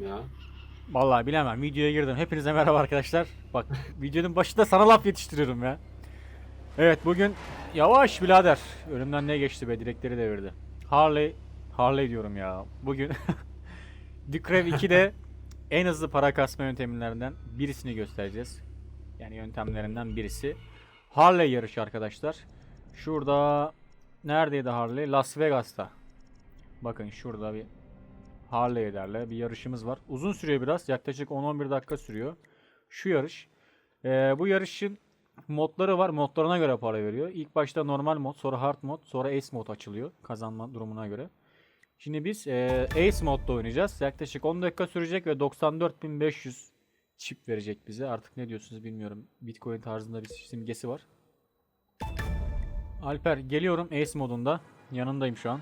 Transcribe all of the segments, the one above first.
ya. Vallahi bilemem. Videoya girdim. Hepinize merhaba arkadaşlar. Bak videonun başında sana laf yetiştiriyorum ya. Evet bugün yavaş birader. Önümden ne geçti be direkleri devirdi. Harley Harley diyorum ya. Bugün Dükrev 2'de en hızlı para kasma yöntemlerinden birisini göstereceğiz. Yani yöntemlerinden birisi. Harley yarışı arkadaşlar. Şurada neredeydi Harley? Las Vegas'ta. Bakın şurada bir Harley ederler. Bir yarışımız var. Uzun sürüyor biraz. Yaklaşık 10-11 dakika sürüyor. Şu yarış. Ee, bu yarışın modları var. Modlarına göre para veriyor. İlk başta normal mod, sonra hard mod, sonra ace mod açılıyor. Kazanma durumuna göre. Şimdi biz e, ace modda oynayacağız. Yaklaşık 10 dakika sürecek ve 94.500 çip verecek bize. Artık ne diyorsunuz bilmiyorum. Bitcoin tarzında bir simgesi var. Alper geliyorum ace modunda. Yanındayım şu an.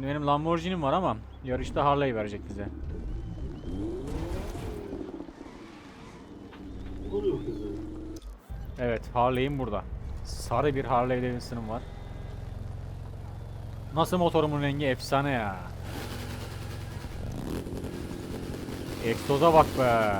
Şimdi benim Lamborghini'm var ama yarışta Harley verecek bize. Oluyor kızım? Evet Harley'im burada. Sarı bir Harley Davidson'ım var. Nasıl motorumun rengi efsane ya. Egzoza bak be.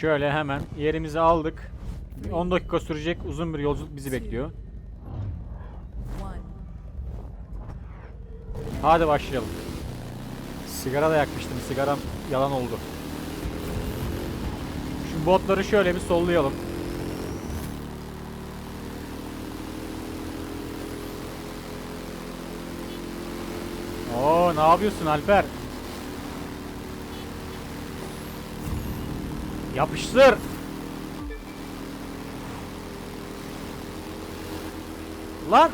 Şöyle hemen yerimizi aldık. Bir 10 dakika sürecek uzun bir yolculuk bizi bekliyor. Hadi başlayalım. Sigara da yakmıştım. Sigaram yalan oldu. Şu botları şöyle bir sollayalım. Oo, ne yapıyorsun Alper? Yapıştır. Lan.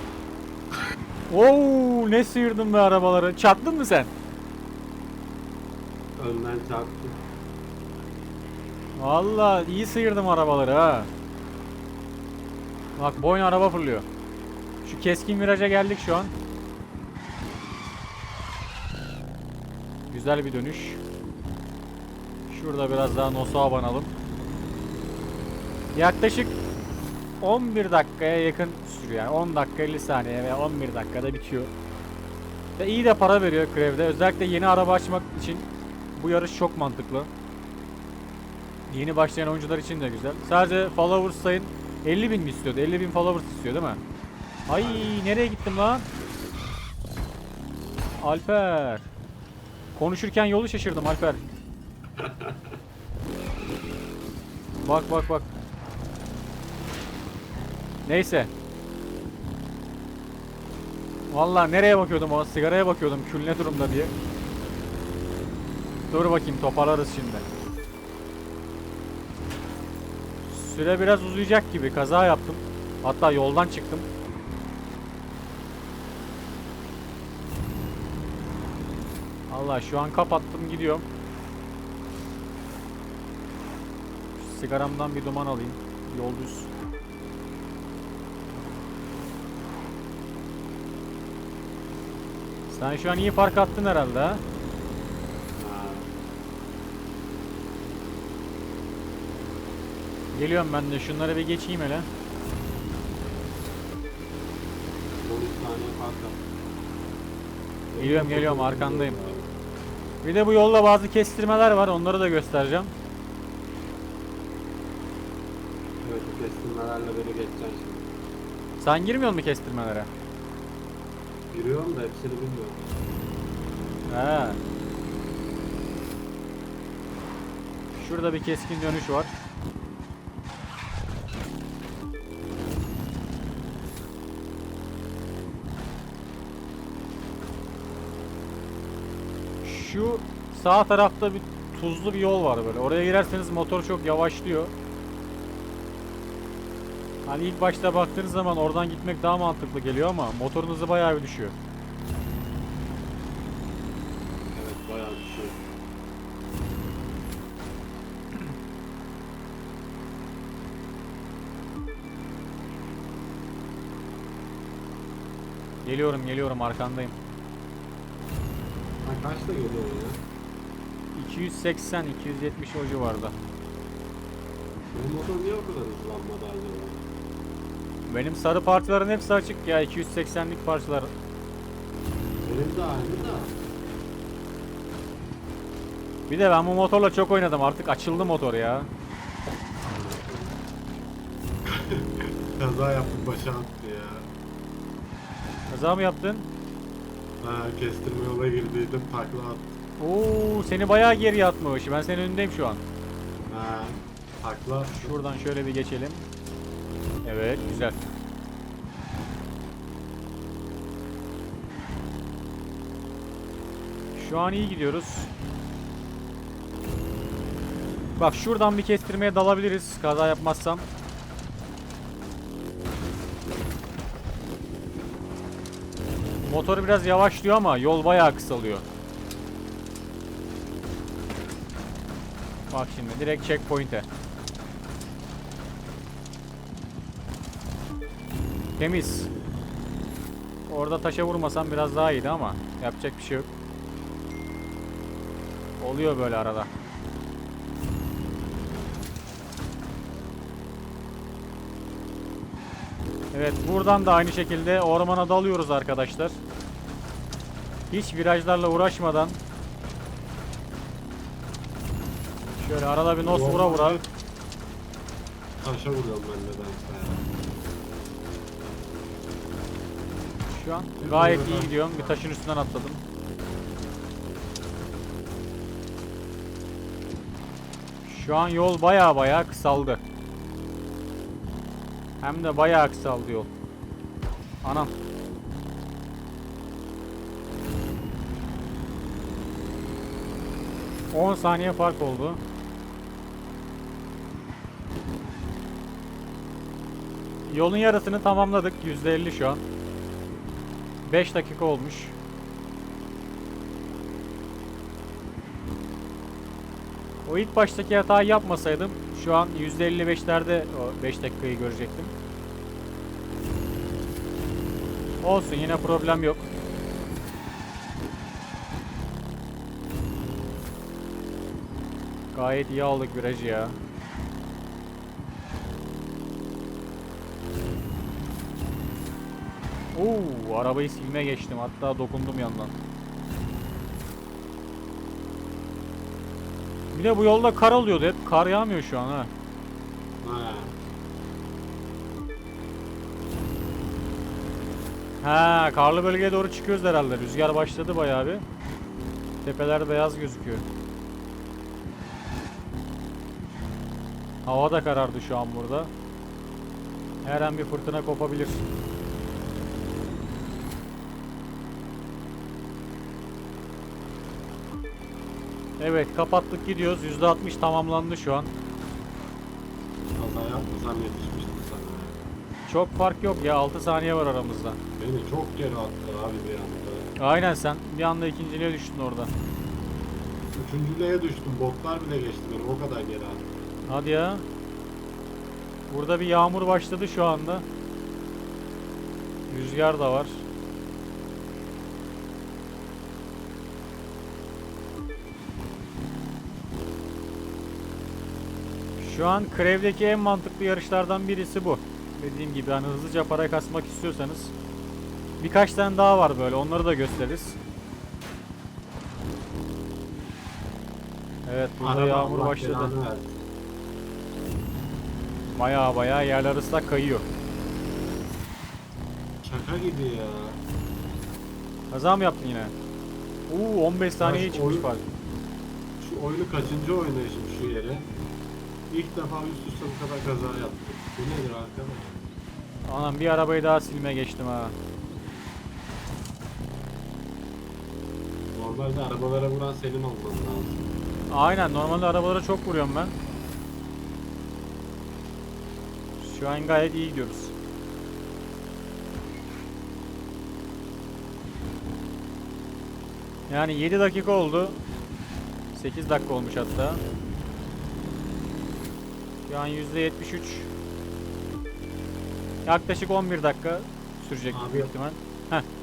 Oo, ne sıyırdın be arabaları. Çarptın mı sen? Önden çarptı. Vallahi iyi sıyırdım arabaları ha. Bak boyun araba fırlıyor. Şu keskin viraja geldik şu an. Güzel bir dönüş. Şurada biraz daha nosa banalım. Yaklaşık 11 dakikaya yakın sürüyor. Yani 10 dakika 50 saniye veya 11 dakikada bitiyor. Ve iyi de para veriyor Krev'de. Özellikle yeni araba açmak için bu yarış çok mantıklı. Yeni başlayan oyuncular için de güzel. Sadece followers sayın 50 bin mi istiyordu? 50 bin followers istiyor değil mi? Ay nereye gittim lan? Alper. Konuşurken yolu şaşırdım Alper. Bak bak bak. Neyse. Vallahi nereye bakıyordum o sigaraya bakıyordum kül ne durumda diye. Dur bakayım toparlarız şimdi. Süre biraz uzayacak gibi kaza yaptım. Hatta yoldan çıktım. Allah şu an kapattım gidiyorum. Şu sigaramdan bir duman alayım. Yol düz. Sen şu an iyi fark attın herhalde ha? Geliyorum ben de şunları bir geçeyim hele. 13 saniye fark attı. Geliyorum geliyorum arkandayım. Bir de bu yolda bazı kestirmeler var onları da göstereceğim. Evet kestirmelerle böyle geçeceksin şimdi. Sen girmiyor mu kestirmelere? Giriyorum da hepsini bilmiyorum. He. Şurada bir keskin dönüş var. Şu sağ tarafta bir tuzlu bir yol var böyle. Oraya girerseniz motor çok yavaşlıyor. Hani ilk başta baktığınız zaman oradan gitmek daha mantıklı geliyor ama motorun hızı bayağı bir düşüyor. Evet bayağı şey. Geliyorum geliyorum arkandayım. Ha kaçta geliyor ya? 280 270 o civarda. Bu motor niye o kadar hızlanmadı acaba? Benim sarı parçaların hepsi açık ya 280'lik parçalar. Benim de aynı da. Bir de ben bu motorla çok oynadım artık açıldı motor ya. Kaza yapıp başa attı ya. Kaza mı yaptın? Ha kestirme yola girdiydim takla attı. Oo seni bayağı geriye atmış. Ben senin önündeyim şu an. Ha takla. Şuradan şöyle bir geçelim. Evet güzel. Şu an iyi gidiyoruz. Bak şuradan bir kestirmeye dalabiliriz kaza yapmazsam. Motor biraz yavaşlıyor ama yol bayağı kısalıyor. Bak şimdi direkt checkpoint'e. Temiz. Orada taşa vurmasam biraz daha iyiydi ama yapacak bir şey yok. Oluyor böyle arada. Evet buradan da aynı şekilde ormana dalıyoruz arkadaşlar. Hiç virajlarla uğraşmadan Şöyle arada bir nos vura vura Taşa vuruyorum ben nedense ya. Şu an gayet iyi gidiyorum. Bir taşın üstünden atladım. Şu an yol baya baya kısaldı. Hem de baya kısaldı yol. Anam. On saniye fark oldu. Yolun yarısını tamamladık. %50 şu an. 5 dakika olmuş. O ilk baştaki hatayı yapmasaydım şu an %55'lerde o 5 dakikayı görecektim. Olsun yine problem yok. Gayet iyi aldık virajı ya. Oo, arabayı silme geçtim. Hatta dokundum yandan. Bir de bu yolda kar oluyordu hep. Kar yağmıyor şu an ha. Ha. Ha, karlı bölgeye doğru çıkıyoruz herhalde. Rüzgar başladı bayağı bir. Tepeler beyaz gözüküyor. Hava da karardı şu an burada. Her an bir fırtına kopabilir. Evet kapattık gidiyoruz. %60 tamamlandı şu an. Kaza yapmasam yetişmiştim sana. Çok fark yok ya 6 saniye var aramızda. Beni çok geri attı abi bir anda. Aynen sen bir anda ikinciliğe düştün orada. Üçüncülüğe düştüm. Botlar bile geçti beni. O kadar geri attı. Hadi ya. Burada bir yağmur başladı şu anda. Rüzgar da var. Şu an Krev'deki en mantıklı yarışlardan birisi bu. Dediğim gibi hani hızlıca para kasmak istiyorsanız birkaç tane daha var böyle onları da gösteririz. Evet burada Araba yağmur Allah başladı. belanı. Baya baya yerler ıslak kayıyor. Şaka gibi ya. Kaza mı yaptın yine? Oo 15 saniye çıkmış oyun- fark. Şu oyunu kaçıncı oynayışım şu yere? İlk defa üst üste bu kadar kaza yaptım. Bu nedir arkadaş? Anam bir arabayı daha silme geçtim ha. Normalde arabalara vuran senin olman lazım. Aynen normalde arabalara çok vuruyorum ben. Şu an gayet iyi gidiyoruz. Yani 7 dakika oldu. 8 dakika olmuş hatta. Şu an %73. Yaklaşık 11 dakika sürecek Abi, büyük ihtimal.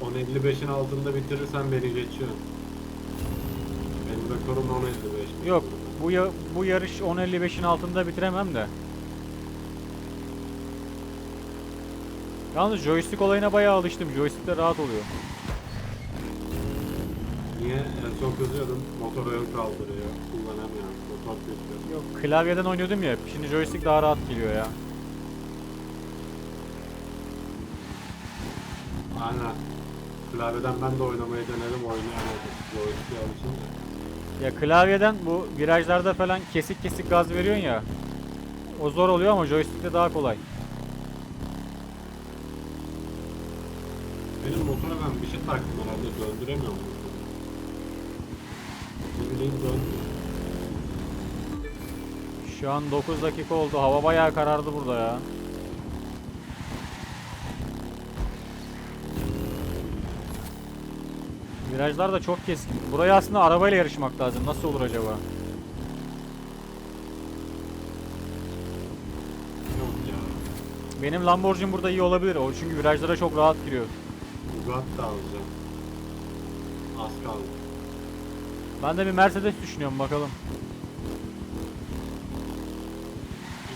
10.55'in altında bitirirsen beni geçiyorsun. Benim rekorum 10.55. Yok bu, ya, bu yarış 10.55'in altında bitiremem de. Yalnız joystick olayına bayağı alıştım. Joystick'te rahat oluyor. Niye? En son kızıyordum. Motor ön kaldırıyor. Kullanamıyorum. Kötü. Yok klavyeden oynuyordum ya. Şimdi joystick daha rahat geliyor ya. Aynen. Klavyeden ben de oynamayı denedim. Oynayamadım. Joystick'e alışınca. Ya klavyeden bu virajlarda falan kesik kesik gaz veriyorsun ya. O zor oluyor ama joystick'te daha kolay. Benim motora ben bir şey taktım herhalde. Döndüremiyorum. Ne bileyim. Şu an 9 dakika oldu. Hava bayağı karardı burada ya. Virajlar da çok keskin. Buraya aslında arabayla yarışmak lazım. Nasıl olur acaba? Benim Lamborghini burada iyi olabilir. O çünkü virajlara çok rahat giriyor. Bugatti da alacağım. Az kaldı. Ben de bir Mercedes düşünüyorum bakalım.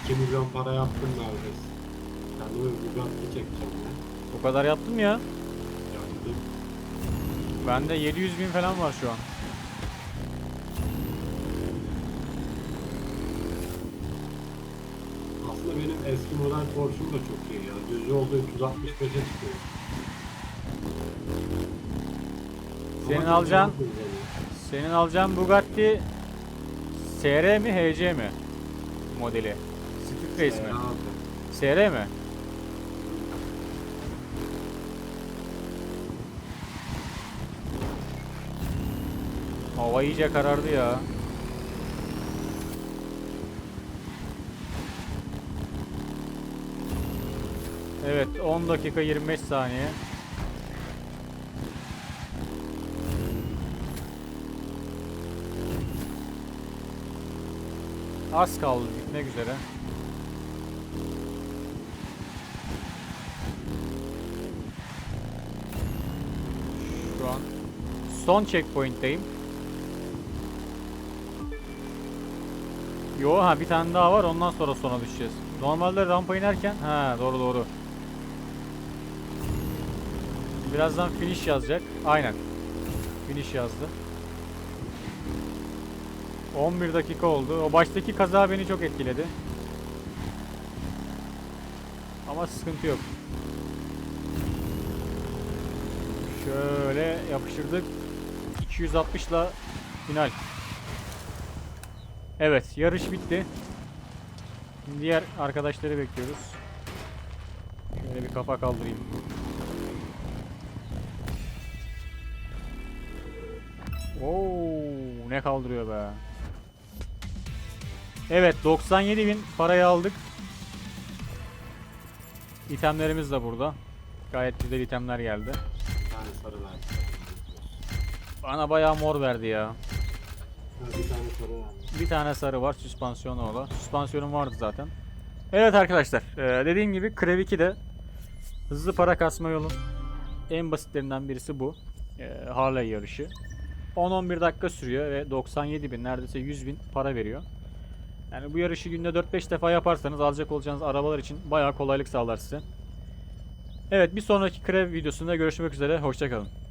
2 milyon para yaptım neredeyse. Kendime Bugatti çekeceğim ya. O kadar yaptım ya. Yaptım. Bende 700 bin falan var şu an. Aslında benim eski model Porsche'um da çok iyi ya. Düz yolda 365'e çıkıyor. Ama Senin çok alacağın-. Senin alacağın Bugatti SR mi HC mi modeli? Street Race mi? SR mi? Hava iyice karardı ya. Evet 10 dakika 25 saniye. Az kaldı bitmek üzere. Şu an son checkpoint'teyim. Yo ha bir tane daha var ondan sonra sona düşeceğiz. Normalde rampa inerken ha doğru doğru. Birazdan finish yazacak. Aynen. Finish yazdı. 11 dakika oldu. O baştaki kaza beni çok etkiledi. Ama sıkıntı yok. Şöyle yapıştırdık. 260 ile final. Evet, yarış bitti. Şimdi diğer arkadaşları bekliyoruz. Şöyle bir kafa kaldırayım. Oo, ne kaldırıyor be. Evet, 97 bin parayı aldık. İtemlerimiz de burada. Gayet güzel itemler geldi. Bir tane sarı verdi. Bana bayağı mor verdi ya. Ha, bir tane sarı verdi. Bir tane sarı var süspansiyon ola. Süspansiyonum vardı zaten. Evet arkadaşlar e, dediğim gibi Krev 2'de hızlı para kasma yolun en basitlerinden birisi bu. E, Harley yarışı. 10-11 dakika sürüyor ve 97 bin neredeyse 100 bin para veriyor. Yani bu yarışı günde 4-5 defa yaparsanız alacak olacağınız arabalar için bayağı kolaylık sağlar size. Evet bir sonraki Krev videosunda görüşmek üzere. Hoşçakalın.